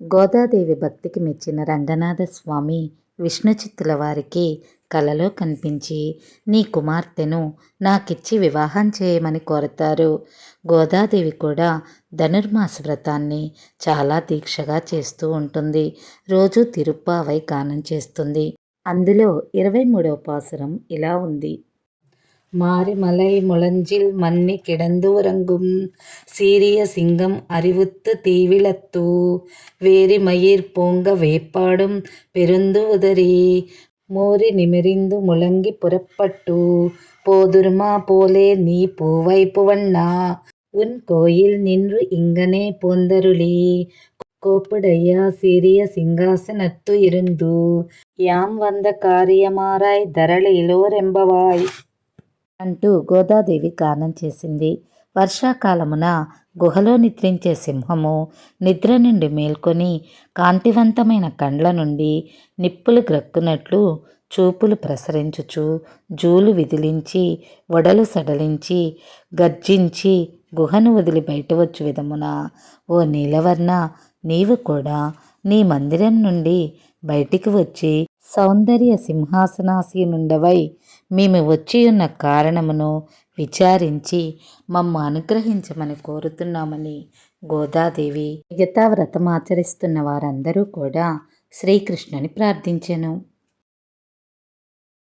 గోదాదేవి భక్తికి మెచ్చిన రంగనాథ స్వామి విష్ణుచిత్తుల వారికి కలలో కనిపించి నీ కుమార్తెను నాకిచ్చి వివాహం చేయమని కోరతారు. గోదాదేవి కూడా ధనుర్మాస వ్రతాన్ని చాలా దీక్షగా చేస్తూ ఉంటుంది. రోజు తిరుప్పావై గానం చేస్తుంది. అందులో ఇరవై మూడవ పాసురం ఇలా ఉంది. மாரிமலை முழஞ்சில் மன்னி கிடந்துறங்கும் சீரிய சிங்கம் அறிவுத்து தீவிளத்தூ வேரிமயிர் பூங்க வேப்பாடும் பெருந்து உதறி. மோரி நிமிரிந்து முழங்கி புறப்பட்டு. போதுருமா போலே நீ பூவை புவண்ணா. உன் கோயில் நின்று இங்கனே போந்தருளி. கோப்புடையா சிறிய சிங்காசனத்து இருந்து. யாம் வந்த காரியமாராய் தரளிலோரெம்பவாய் అంటూ గోదాదేవి గానం చేసింది. వర్షాకాలమున గుహలో నిద్రించే సింహము నిద్ర నుండి మేల్కొని కాంతివంతమైన కండ్ల నుండి నిప్పులు గ్రక్కునట్లు చూపులు ప్రసరించుచు జూలు విదిలించి వడలు సడలించి గర్జించి గుహను వదిలి బయట వచ్చు విధమున ఓ నీలవర్ణ నీవు కూడా నీ మందిరం నుండి బయటికి వచ్చి సౌందర్య సింహాసనాసీనుండవై మేము వచ్చి ఉన్న కారణమును విచారించి మమ్మ అనుగ్రహించమని కోరుతున్నామని గోదాదేవి మిగతా వ్రతం ఆచరిస్తున్న వారందరూ కూడా శ్రీకృష్ణుని ప్రార్థించెను.